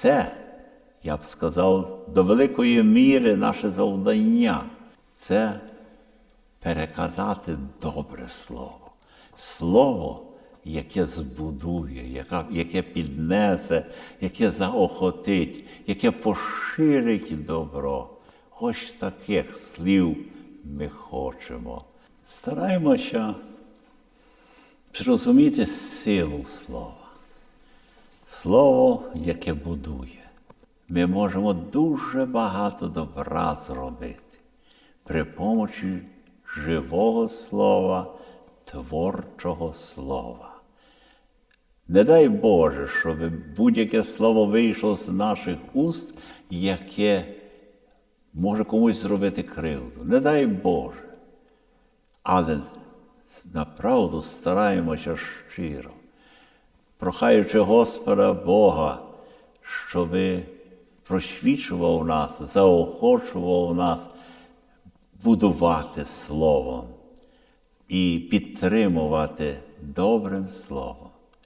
Це, я б сказав, до великої міри наше завдання це переказати добре слово. Слово, яке збудує, яке піднесе, яке заохотить, яке поширить добро. Ось таких слів ми хочемо. Стараємося зрозуміти силу слова. Слово, яке будує. Ми можемо дуже багато добра зробити при помочі живого слова, творчого слова. Не дай Боже, щоб будь-яке слово вийшло з наших уст, яке може комусь зробити кривду. Не дай Боже. Але направду стараємося щиро, прохаючи Господа Бога, щоб просвічував нас, заохочував нас будувати Словом і підтримувати добрим словом.